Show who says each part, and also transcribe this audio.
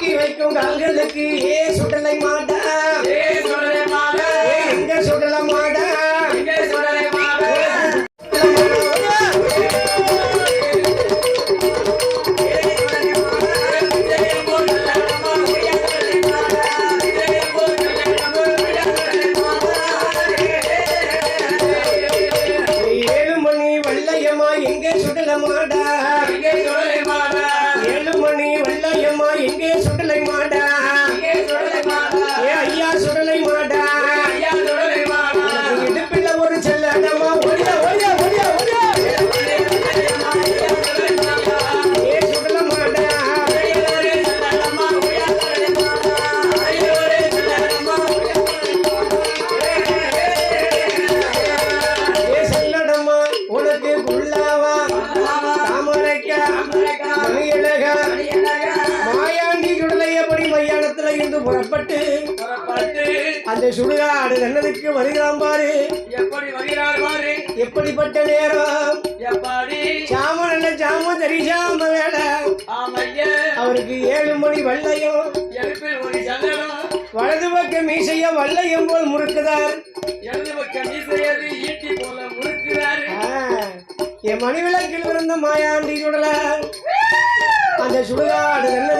Speaker 1: தூக்கி வைக்கும் கால்களுக்கு ஏ சுடலை மாட்ட இருந்து புறப்பட்டு அந்த சுடுகாடு கண்ணனுக்கு வருகிறான் பாரு.
Speaker 2: எப்படி வருகிறார் பாரு.
Speaker 1: எப்படிப்பட்ட நேரம்?
Speaker 2: எப்படி?
Speaker 1: சாம நல்ல சாம தெரிசாம வேலை.
Speaker 2: ஆமைய.
Speaker 1: அவருக்கு ஏழு மணி வெள்ளையும்
Speaker 2: எழுப்பில் ஒரு சல்லடம்
Speaker 1: வலது பக்க மீசைய வள்ளையும் போல் முறுக்குதார்.
Speaker 2: எழுது பக்கம் மீசையது ஈட்டி போல
Speaker 1: என் இருந்த மாயாண்டி சுடல. அந்த சுடுகாடு கண்ணதில